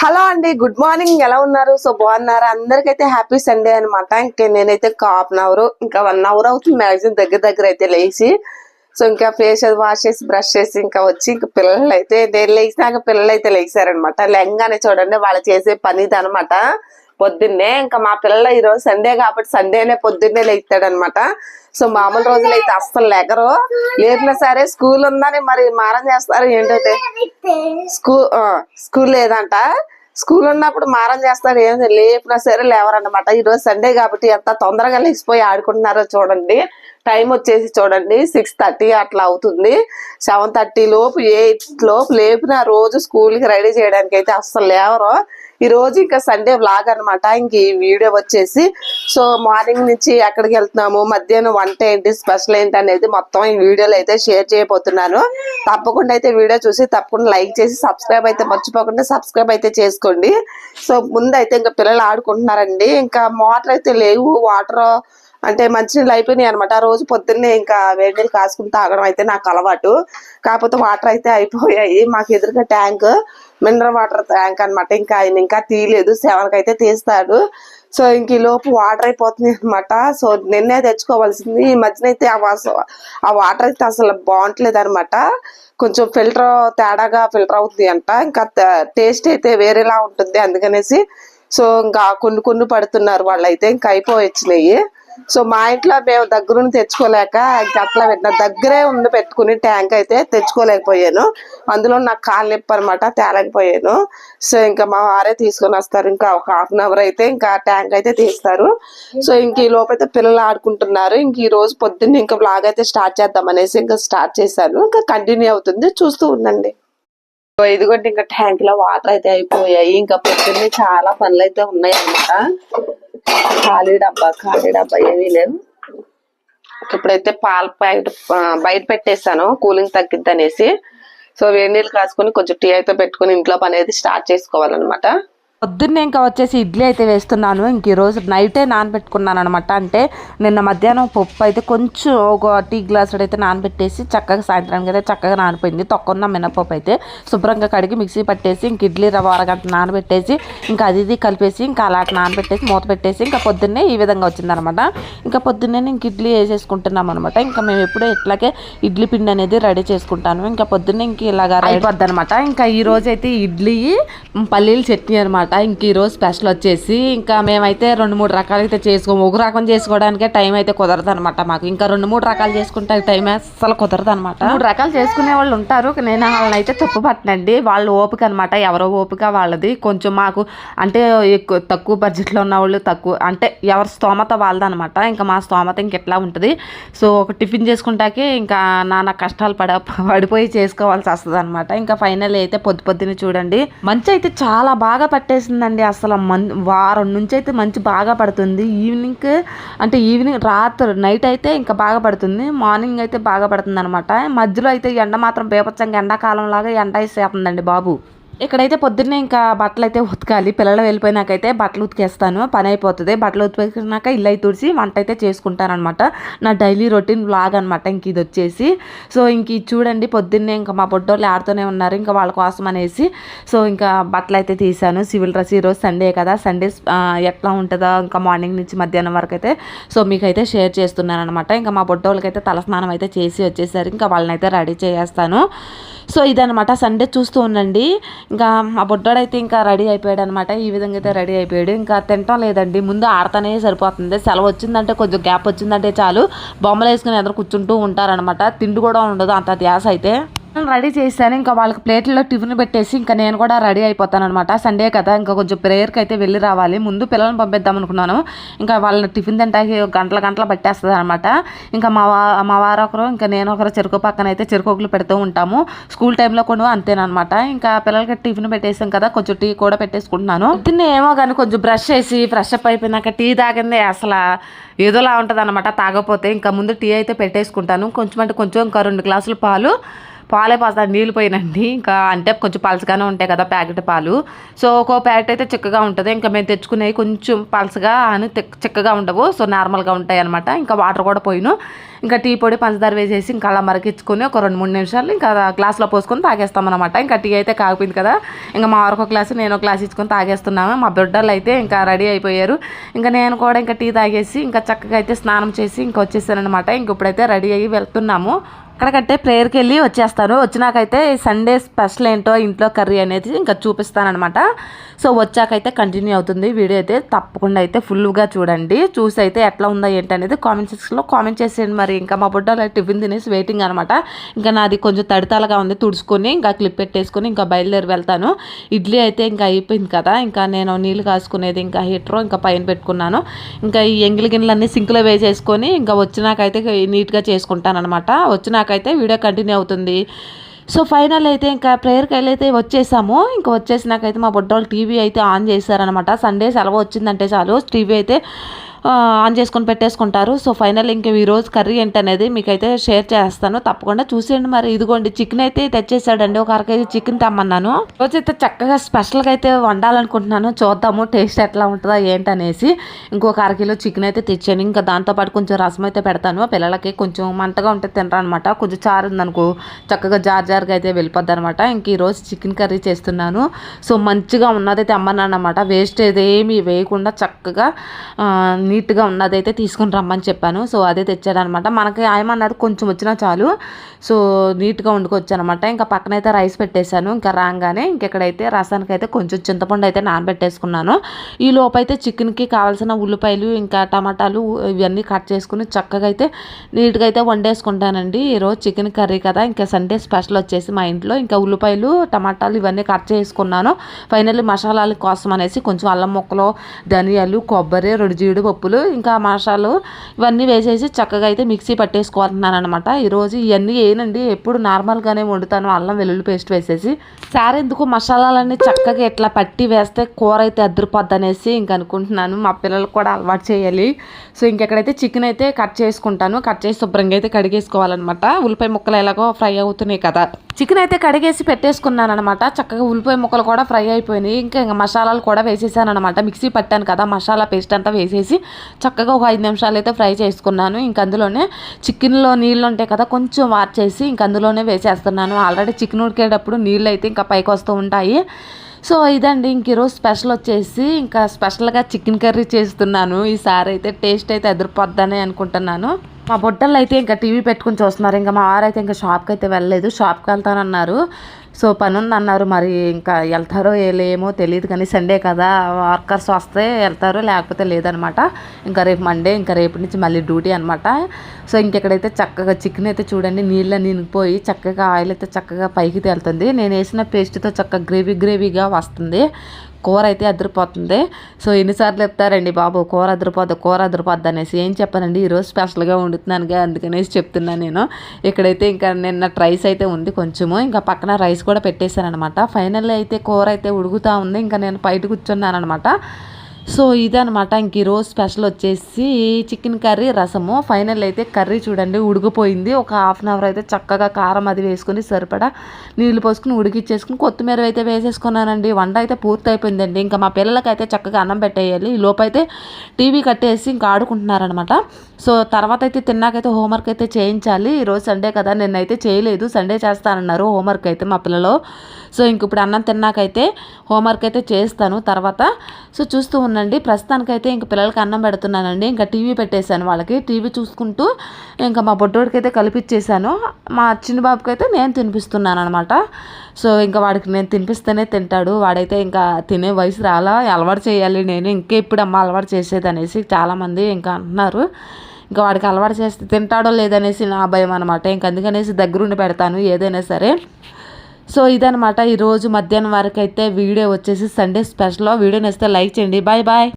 Hello అండి good morning. ఎలా ఉన్నారు? సో బాగున్నారా? అందరికైతే హ్యాపీ సండే అనమాట ఇంకా నేనైతే ఒక హాఫ్ అన్ అవర్ ఇంకా వన్ అవర్ అవుతుంది మ్యాక్సిమం దగ్గర దగ్గర అయితే లేచి. సో ఇంకా ఫేస్ వాష్ చేసి బ్రష్ చేసి ఇంకా వచ్చి ఇంకా పిల్లలు అయితే నేను లేచినాక పిల్లలు అయితే లేచారనమాట లెంగానే చూడండి వాళ్ళు చేసే పని అనమాట పొద్దున్నే ఇంకా మా పిల్లలు ఈ రోజు సండే కాబట్టి సండేనే పొద్దున్నే లేస్తాడనమాట సో మామూలు రోజులు అయితే అస్సలు లేకరు లేపినా సరే స్కూల్ ఉందని మరి మారం చేస్తారు ఏంటైతే? స్కూల్ స్కూల్ లేదంట. స్కూల్ ఉన్నప్పుడు మారం చేస్తాడు ఏం లేపినా సరే లేవరనమాట ఈరోజు సండే కాబట్టి ఎంత తొందరగా లేచిపోయి ఆడుకుంటున్నారో చూడండి. టైం వచ్చేసి చూడండి సిక్స్ థర్టీ అట్లా అవుతుంది. సెవెన్ థర్టీ లోపు ఎయిట్ లోపు లేపిన రోజు స్కూల్కి రెడీ చేయడానికి అయితే అస్సలు లేవరు. ఈ రోజు ఇంకా సండే వ్లాగ్ అన్నమాట. ఇంక ఈ వీడియో వచ్చేసి సో మార్నింగ్ నుంచి ఎక్కడికి వెళ్తున్నాము? మధ్యాహ్నం వంట ఏంటి? స్పెషల్ ఏంటి అనేది మొత్తం ఈ వీడియోలో అయితే షేర్ చేయబోతున్నాను. తప్పకుండా అయితే వీడియో చూసి తప్పకుండా లైక్ చేసి సబ్స్క్రైబ్ అయితే మర్చిపోకుండా సబ్స్క్రైబ్ అయితే చేసుకోండి. సో ముందు అయితే ఇంకా పిల్లలు ఆడుకుంటున్నారండి. ఇంకా మోటార్ అయితే లేవు వాటర్ అంటే మంచినీళ్ళు అయిపోయినాయి అనమాట ఆ రోజు పొద్దున్నే ఇంకా వేడి నీళ్ళు కాసుకుని తాగడం అయితే నాకు అలవాటు. కాకపోతే వాటర్ అయితే అయిపోయాయి. మాకు ఎదురుగా ట్యాంక్ మినరల్ వాటర్ ట్యాంక్ అనమాట ఇంకా ఆయన ఇంకా తీయలేదు. సెవెన్కి అయితే తీస్తాడు. సో ఇంక ఈ లోపు వాటర్ అయిపోతుంది అనమాట సో నిన్నే తెచ్చుకోవాల్సింది. ఈ మధ్యన అయితే ఆ ఆ వాటర్ అయితే అసలు బాగుంటలేదు అనమాట కొంచెం ఫిల్టర్ తేడాగా ఫిల్టర్ అవుతుంది అంట. ఇంకా టేస్ట్ అయితే వేరేలా ఉంటుంది అందుకనేసి. సో ఇంకా కొన్ని కొన్ని పడుతున్నారు వాళ్ళైతే. ఇంకా అయిపోయి వచ్చినాయి సో మా ఇంట్లో మేము దగ్గరుండి తెచ్చుకోలేక ఇంకా అట్లా పెట్టిన. దగ్గరే ఉండి పెట్టుకుని ట్యాంక్ అయితే తెచ్చుకోలేకపోయాను. అందులో నాకు కాలు నొప్పి అనమాట తేలేకపోయాను. సో ఇంకా మా వారే తీసుకొని వస్తారు. ఇంకా ఒక హాఫ్ అన్ అవర్ అయితే ఇంకా ట్యాంక్ అయితే తీస్తారు. సో ఇంక ఈ లోపైతే పిల్లలు ఆడుకుంటున్నారు. ఇంక ఈ రోజు పొద్దున్న ఇంకా బ్లాగ్ అయితే స్టార్ట్ చేద్దాం అనేసి ఇంకా స్టార్ట్ చేశాను. ఇంకా కంటిన్యూ అవుతుంది. చూస్తూ ఉండండి. సో ఇదిగోండి ఇంకా ట్యాంక్లో వాటర్ అయితే అయిపోయాయి. ఇంకా పొద్దున్నే చాలా పనులు అయితే ఉన్నాయి అన్నమాట ఖాళీ డబ్బా ఖాళీ డబ్బా ఏమీ లేవు. ఇప్పుడైతే పాల ప్యాకెట్ బయట పెట్టేశాను కూలింగ్ తగ్గిద్ది అనేసి సో వేడి నీళ్ళు కాసుకొని కొంచెం టీ అయితే పెట్టుకొని ఇంట్లో పని అయితే స్టార్ట్ చేసుకోవాలన్నమాట. పొద్దున్నే ఇంకా వచ్చేసి ఇడ్లీ అయితే వేస్తున్నాను. ఇంక ఈరోజు నైటే నానబెట్టుకున్నాను అనమాట అంటే నిన్న మధ్యాహ్నం పప్పు అయితే కొంచెం ఒక టీ గ్లాస్ అయితే నానబెట్టేసి చక్కగా సాయంత్రానికి అయితే చక్కగా నానిపోయింది. తొక్కున్న మినపప్పు అయితే శుభ్రంగా కడిగి మిక్సీ పట్టేసి ఇంక ఇడ్లీ రవ్వ అరగంట నానబెట్టేసి ఇంకా అది ఇది కలిపేసి ఇంకా అలా నానబెట్టేసి మూత పెట్టేసి ఇంకా పొద్దున్నే ఈ విధంగా వచ్చిందనమాట ఇంకా పొద్దున్నే ఇంక ఇడ్లీ వేసేసుకుంటున్నాం అనమాట ఇంకా మేము ఎప్పుడూ ఇట్లాగే ఇడ్లీ పిండి అనేది రెడీ చేసుకుంటాను. ఇంకా పొద్దున్నే ఇంక ఇలాగా అయిపోద్ది అనమాట ఇంకా ఈ రోజైతే అయితే ఇడ్లీ పల్లీలు చట్నీ అనమాట ఇంక ఈరోజు స్పెషల్ వచ్చేసి ఇంకా మేమైతే రెండు మూడు రకాలు అయితే చేసుకోము ఒక రకం చేసుకోవడానికే టైం అయితే కుదరదు అనమాట మాకు. ఇంకా రెండు మూడు రకాలు చేసుకుంటే టైం అసలు కుదరదు అనమాట మూడు రకాలు చేసుకునే వాళ్ళు ఉంటారు. నేను వాళ్ళని అయితే తప్పు పట్టనండి. వాళ్ళు ఓపిక అనమాట. ఎవరో ఓపిక వాళ్ళది. కొంచెం మాకు అంటే ఎక్కువ తక్కువ బడ్జెట్లో ఉన్న వాళ్ళు తక్కువ అంటే ఎవరి స్తోమత వాళ్ళది అనమాట ఇంకా మా స్తోమత ఇంకెట్లా ఉంటుంది? సో ఒక టిఫిన్ చేసుకుంటాకే ఇంకా నాన్న కష్టాలు పడ పడిపోయి చేసుకోవాల్సి వస్తుంది అనమాట ఇంకా ఫైనల్ అయితే పొద్దు పొద్దున చూడండి. మంచి అయితే చాలా బాగా పట్టేసిందండి అసలు మన్ వారం నుంచి అయితే మంచి బాగా పడుతుంది. ఈవినింగ్ అంటే ఈవినింగ్ రాత్రి నైట్ అయితే ఇంకా బాగా పడుతుంది. మార్నింగ్ అయితే బాగా పడుతుంది అనమాట మధ్యలో అయితే ఎండ మాత్రం బేపచ్చంగా ఎండాకాలం లాగా ఎండ వేసేస్తుందండి బాబు. ఇక్కడైతే పొద్దున్నే ఇంకా బట్టలు అయితే ఉతకాలి. పిల్లలు వెళ్ళిపోయినాకైతే బట్టలు ఉతికేస్తాను. పని అయిపోతుంది. బట్టలు ఉతికినాక ఇల్లు అయితే తుడిచి వంట అయితే చేసుకుంటాను అనమాట నా డైలీ రొటీన్ బ్లాగ్ అనమాట ఇంక ఇది వచ్చేసి. సో ఇంక ఇది చూడండి. పొద్దున్నే ఇంకా మా బొడ్డోళ్ళు ఆడుతూనే ఉన్నారు. ఇంకా వాళ్ళ కోసం అనేసి. సో ఇంకా బట్టలు అయితే తీసాను సివిల్ డ్రెస్ ఈరోజు సండే కదా. సండే ఎట్లా ఉంటుందో? ఇంకా మార్నింగ్ నుంచి మధ్యాహ్నం వరకు అయితే. సో మీకైతే షేర్ చేస్తున్నాను అనమాట ఇంకా మా బొడ్డోళ్ళకైతే తలస్నానం అయితే చేసి వచ్చేసరికి ఇంకా వాళ్ళని అయితే రెడీ చేసేస్తాను. సో ఇదనమాట సండే చూస్తూ ఉండండి. ఇంకా మా బుడ్డోడైతే ఇంకా రెడీ అయిపోయాడు అనమాట ఈ విధంగా అయితే రెడీ అయిపోయాడు. ఇంకా తినటం లేదండి. ముందు ఆడతానే సరిపోతుంది. సెలవు వచ్చిందంటే కొంచెం గ్యాప్ వచ్చిందంటే చాలు. బొమ్మలు వేసుకుని ఎదురు కూర్చుంటూ ఉంటారనమాట. తిండి కూడా ఉండదు అంత ధ్యాస అయితే. రెడీ చేశాను. ఇంకా వాళ్ళకి ప్లేట్లో టిఫిన్ పెట్టేసి ఇంకా నేను కూడా రెడీ అయిపోతాను అనమాట సండే కదా ఇంకా కొంచెం ప్రేయర్కి అయితే వెళ్ళి రావాలి. ముందు పిల్లల్ని పంపిద్దాం అనుకున్నాను. ఇంకా వాళ్ళని టిఫిన్ తింటాకి గంటల గంటల పట్టేస్తుంది అనమాట ఇంకా మా మా వారు ఒకరు ఇంకా నేను ఒకరు చెరుకు పక్కన అయితే చెరుకులు పెడుతూ ఉంటాము. స్కూల్ టైంలో కూడా అంతేనమాట ఇంకా పిల్లలకి టిఫిన్ పెట్టేసాం కదా కొంచెం టీ కూడా పెట్టేసుకుంటున్నాను. తిన్న ఏమో కానీ కొంచెం బ్రష్ చేసి ఫ్రెష్ అప్ అయిపోయినాక టీ తాగింది అసలు ఏదోలా ఉంటుంది అనమాట తాగపోతే ఇంకా ముందు టీ అయితే పెట్టేసుకుంటాను. కొంచెం అంటే కొంచెం ఇంకా రెండు గ్లాసులు పాలు పాలే పోస్తాను నీళ్ళు పోయినండి. ఇంకా అంటే కొంచెం పలసగానే ఉంటాయి కదా ప్యాకెట్ పాలు. సో ఒక్కో ప్యాకెట్ అయితే చిక్కగా ఉంటుంది. ఇంకా మేము తెచ్చుకునేవి కొంచెం పలసగా అని చిక్కగా ఉండవు. సో నార్మల్గా ఉంటాయి అనమాట ఇంకా వాటర్ కూడా పోయిను. ఇంకా టీ పొడి పంచదార వేసేసి ఇంకా అలా మరకించుకొని ఒక రెండు మూడు నిమిషాలు ఇంకా గ్లాస్లో పోసుకొని తాగేస్తామన్నమాట ఇంకా టీ అయితే కాగిపోయింది కదా. ఇంకా మా వారికి ఒక గ్లాసు నేను ఒక గ్లాస్ ఇచ్చుకొని తాగేస్తున్నాము. మా బిడ్డలు అయితే ఇంకా రెడీ అయిపోయారు. ఇంకా నేను కూడా ఇంకా టీ తాగేసి ఇంకా చక్కగా అయితే స్నానం చేసి ఇంకా వచ్చేసానమాట ఇంక ఇప్పుడైతే రెడీ అయ్యి వెళ్తున్నాము. అక్కడికంటే ప్రేయర్కి వెళ్ళి వచ్చేస్తాను వచ్చినాకైతే సండే స్పెషల్ ఏంటో ఇంట్లో కర్రీ అనేది ఇంకా చూపిస్తానమాట సో వచ్చాకైతే కంటిన్యూ అవుతుంది. వీడియో అయితే తప్పకుండా అయితే ఫుల్గా చూడండి. చూసి అయితే ఎట్లా ఉందా ఏంటి అనేది కామెంట్ సెక్షన్లో కామెంట్ చేసేయండి మరి. ఇంకా మా బుడ్డలో టిఫిన్ తినేసి వెయిటింగ్ అనమాట ఇంకా నాది కొంచెం తడితలగా ఉంది తుడుచుకొని ఇంకా క్లిప్ పెట్టేసుకొని ఇంకా బయలుదేరి వెళ్తాను. ఇడ్లీ అయితే ఇంకా అయిపోయింది కదా. ఇంకా నేను నీళ్ళు కాసుకునేది ఇంకా హీటర్ ఇంకా పైన పెట్టుకున్నాను. ఇంకా ఈ ఎంగిలి గిన్నెలన్నీ సింక్లో వేసేసుకొని ఇంకా వచ్చినాకైతే నీట్గా చేసుకుంటాను అనమాట వచ్చినాక అయితే వీడియో కంటిన్యూ అవుతుంది. సో ఫైనల్ అయితే ఇంకా ప్రేయర్కి వెళ్ళైతే వచ్చేసాము. ఇంకా వచ్చేసినాకైతే మా బుడ్డోళ్ళు టీవీ అయితే ఆన్ చేశారనమాట సండే సెలవు వచ్చిందంటే చాలు. టీవీ అయితే ఆన్ చేసుకొని పెట్టేసుకుంటారు. సో ఫైనల్ ఇంకా ఈరోజు కర్రీ ఏంటనేది మీకైతే షేర్ చేస్తాను. తప్పకుండా చూసేయండి మరి. ఇదిగోండి చికెన్ అయితే తెచ్చేసాడండి. ఒక అర కేజీ చికెన్ తెమ్మన్నాను. రోజు అయితే చక్కగా స్పెషల్గా అయితే వండాలనుకుంటున్నాను. చూద్దాము టేస్ట్ ఎట్లా ఉంటుందా ఏంటనేసి. ఇంకొక అర కిలో చికెన్ అయితే తెచ్చాను. ఇంకా దాంతోపాటు కొంచెం రసం అయితే పెడతాను. పిల్లలకి కొంచెం మంటగా ఉంటే తినరు అనమాట కొంచెం చారు ఉందనుకో చక్కగా జార్ జార్గా అయితే వెళ్ళిపోద్ది అనమాట ఇంక ఈరోజు చికెన్ కర్రీ చేస్తున్నాను. సో మంచిగా ఉన్నదైతే అమ్మన్నాను అనమాట వేస్ట్ ఏదేమీ వేయకుండా చక్కగా నీట్గా ఉన్నదైతే తీసుకొని రమ్మని చెప్పాను. సో అదే తెచ్చాడనమాట మనకి ఏమన్నది కొంచెం వచ్చినా చాలు. సో నీట్గా వండుకోవచ్చు అనమాట ఇంకా పక్కన అయితే రైస్ పెట్టేశాను. ఇంకా రాగానే ఇంకెక్కడైతే రసానికి అయితే కొంచెం చింతపండు అయితే నానబెట్టేసుకున్నాను. ఈ లోపైతే చికెన్కి కావాల్సిన ఉల్లిపాయలు ఇంకా టమాటాలు ఇవన్నీ కట్ చేసుకుని చక్కగా అయితే నీట్గా అయితే వండేసుకుంటానండి. ఈరోజు చికెన్ కర్రీ కదా. ఇంకా సండే స్పెషల్ వచ్చేసి మా ఇంట్లో ఇంకా ఉల్లిపాయలు టమాటాలు ఇవన్నీ కట్ చేసుకున్నాను. ఫైనల్లీ మసాలాల కోసం అనేసి కొంచెం అల్లం ముక్కలు ధనియాలు కొబ్బరి రెండు పప్పులు ఇంకా మసాలు ఇవన్నీ వేసేసి చక్కగా అయితే మిక్సీ పట్టేసుకోవాలన్నాను అనమాట ఈరోజు ఇవన్నీ ఏనండి ఎప్పుడు నార్మల్గానే వండుతాను అల్లం వెల్లుల్లి పేస్ట్ వేసేసి. సార్ ఎందుకు మసాలాలన్నీ చక్కగా ఇట్లా పట్టి వేస్తే కూర అయితే అద్దరిపోద్ది అనేసి ఇంక అనుకుంటున్నాను. మా పిల్లలకు కూడా అలవాటు చేయాలి. సో ఇంకెక్కడైతే చికెన్ అయితే కట్ చేసుకుంటాను కట్ చేసి శుభ్రంగా అయితే కడిగేసుకోవాలన్నమాట. ఉల్లిపాయ ముక్కలు ఎలాగో ఫ్రై అవుతున్నాయి కదా. చికెన్ అయితే కడిగేసి పెట్టేసుకున్నాను అనమాట చక్కగా ఉల్లిపాయ ముక్కలు కూడా ఫ్రై అయిపోయినాయి. ఇంకా ఇంకా మసాలాలు కూడా వేసేసాను అనమాట మిక్సీ పట్టాను కదా మసాలా పేస్ట్ అంతా వేసేసి చక్కగా ఒక ఐదు నిమిషాలు అయితే ఫ్రై చేసుకున్నాను. ఇంక అందులోనే చికెన్లో నీళ్ళు ఉంటాయి కదా కొంచెం వార్చేసి ఇంక అందులోనే వేసేస్తున్నాను. ఆల్రెడీ చికెన్ ఉడికేటప్పుడు నీళ్ళు అయితే ఇంకా పైకి వస్తూ ఉంటాయి. సో ఇదండి. ఇంక ఈరోజు స్పెషల్ వచ్చేసి ఇంకా స్పెషల్గా చికెన్ కర్రీ చేస్తున్నాను. ఈసారి అయితే టేస్ట్ అయితే ఎదిరిపోద్దని అనుకుంటున్నాను. మా బొట్టలు అయితే ఇంకా టీవీ పెట్టుకుని చూస్తున్నారు. ఇంకా మా వారు అయితే ఇంకా షాప్కి అయితే వెళ్ళలేదు. షాప్కి వెళ్తానన్నారు. సో పని ఉందన్నారు మరి ఇంకా వెళ్తారో ఏమో తెలియదు కానీ సండే కదా వర్కర్స్ వస్తే వెళ్తారు లేకపోతే లేదనమాట. ఇంకా రేపు మండే ఇంకా రేపు నుంచి మళ్ళీ డ్యూటీ అనమాట సో ఇంకెక్కడైతే చక్కగా చికెన్ అయితే చూడండి నీళ్ళ నినిగిపోయి చక్కగా ఆయిల్ అయితే చక్కగా పైకి తేలుతుంది. నేను వేసిన పేస్ట్తో చక్కగా గ్రేవీ గ్రేవీగా వస్తుంది. కూర అయితే అదిరిపోతుంది. సో ఎన్నిసార్లు చెప్తారండి బాబు కూర అదిరిపోద్ది కూర అదిరిపోద్ది అనేసి. ఏం చెప్పానండి ఈరోజు స్పెషల్గా వండుతున్నానుగా అందుకనేసి చెప్తున్నాను నేను. ఇక్కడైతే ఇంకా నిన్న రైస్ అయితే ఉంది కొంచెము. ఇంకా పక్కన రైస్ కూడా పెట్టేశాను అనమాట ఫైనల్ అయితే కూర అయితే ఉడుగుతూ ఉంది. ఇంకా నేను బయట కూర్చున్నాను అనమాట సో ఇదనమాట ఇంక ఈరోజు స్పెషల్ వచ్చేసి చికెన్ కర్రీ రసము. ఫైనల్ అయితే కర్రీ చూడండి ఉడికిపోయింది. ఒక హాఫ్ అన్ అవర్ అయితే చక్కగా కారం అది వేసుకుని సరిపడా నీళ్ళు పోసుకుని ఉడికిచ్చేసుకుని కొత్తిమీర అయితే వేసేసుకున్నానండి. వంట అయితే పూర్తి అయిపోయిందండి ఇంకా మా పిల్లలకైతే చక్కగా అన్నం పెట్టేయాలి. ఈ లోపైతే టీవీ కట్టేసి ఇంకా ఆడుకుంటున్నారనమాట సో తర్వాత అయితే తిన్నాకైతే హోంవర్క్ అయితే చేయించాలి. ఈరోజు సండే కదా నిన్నైతే చేయలేదు. సండే చేస్తానన్నారు హోంవర్క్ అయితే మా పిల్లలు. సో ఇంక ఇప్పుడు అన్నం తిన్నాకైతే హోంవర్క్ అయితే చేస్తాను. తర్వాత సో చూస్తూ ఉండండి ప్రస్తుతానికైతే ఇంక పిల్లలకి అన్నం పెడుతున్నానండి. ఇంకా టీవీ పెట్టేశాను వాళ్ళకి. టీవీ చూసుకుంటూ ఇంకా మా బొడ్డోడికి అయితే కలిపిచ్చేసాను మా చిన్న బాబుకి అయితే నేను తినిపిస్తున్నాను అనమాట సో ఇంకా వాడికి నేను తినిపిస్తేనే తింటాడు. వాడైతే ఇంకా తినే వయసు రాలా అలవాటు చేయాలి నేను. ఇంకే ఇప్పుడు అమ్మ అలవాటు చేసేది అనేసి చాలామంది ఇంకా అంటున్నారు. ఇంకా వాడికి అలవాటు చేస్తే తింటాడో లేదనేసి నా భయం అనమాట ఇంక అందుకనేసి దగ్గరుండి పెడతాను ఏదైనా సరే. సో ఇదనమాట ఈరోజు మధ్యాహ్నం వరకు అయితే వీడియో వచ్చేసి సండే స్పెషల్. వీడియో నచ్చితే లైక్ చేయండి. Bye bye.